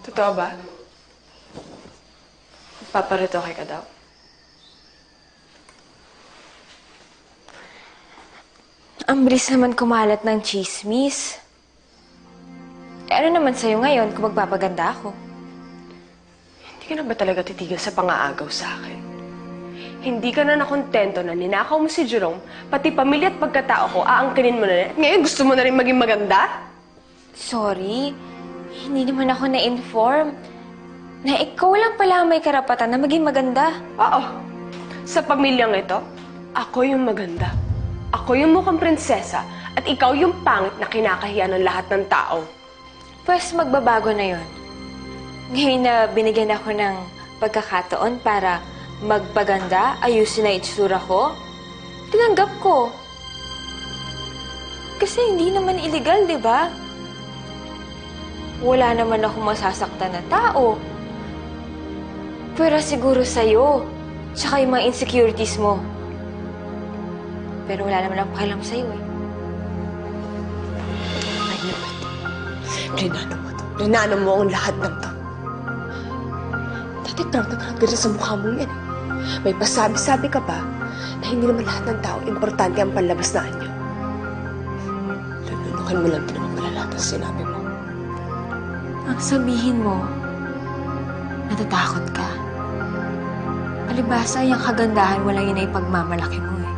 Totoo ba? Paparitoke ka daw? Ang bilis naman kumalat ng chismis. Eh, ano naman sa'yo ngayon kung magpapaganda ako? Hindi ka na ba talaga titigil sa pangaagaw sa akin? Hindi ka na nakontento na ninakaw mo si Jerome, pati pamilya at pagkatao ko, aangkinin mo na rin. At ngayon gusto mo na rin maging maganda? Sorry, hindi naman ako na-inform na ikaw lang pala may karapatan na maging maganda. Oo. Sa pamilyang ito, ako yung maganda. Ako yung mukhang prinsesa at ikaw yung pangit na kinakahiya ng lahat ng tao. Pwes magbabago na yon. Ngayon na binigyan ako ng pagkakataon para magpaganda, ayusin na itsura ko, tinanggap ko. Kasi hindi naman illegal, di ba? Wala naman ako masasaktan na tao. Pero siguro sa'yo, tsaka yung mga insecurities mo. Pero wala naman akong pakialam sa'yo eh. I knew it. Mo to. Rinano mo ang lahat ng to. Dati proud ka sa mukha mong yan. May pasabi-sabi ka pa na hindi naman lahat ng tao importante ang panlabas na anyo. Lununukan mo lang din naman pala lahat ng sinabi mo. Ang sabihin mo, natatakot ka. Palibasa, yung kagandahan wala yun na ipagmamalaki mo eh.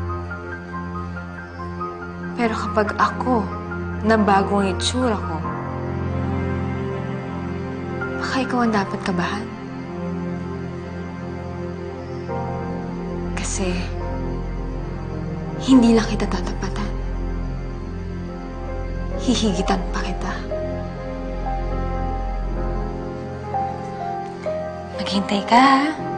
Pero kapag ako, na bago ang itsura ko, baka ikaw ang dapat kabahan. Kasi, hindi lang kita tatapatan. Hihigitan pa kita. Maghintay ka, ha?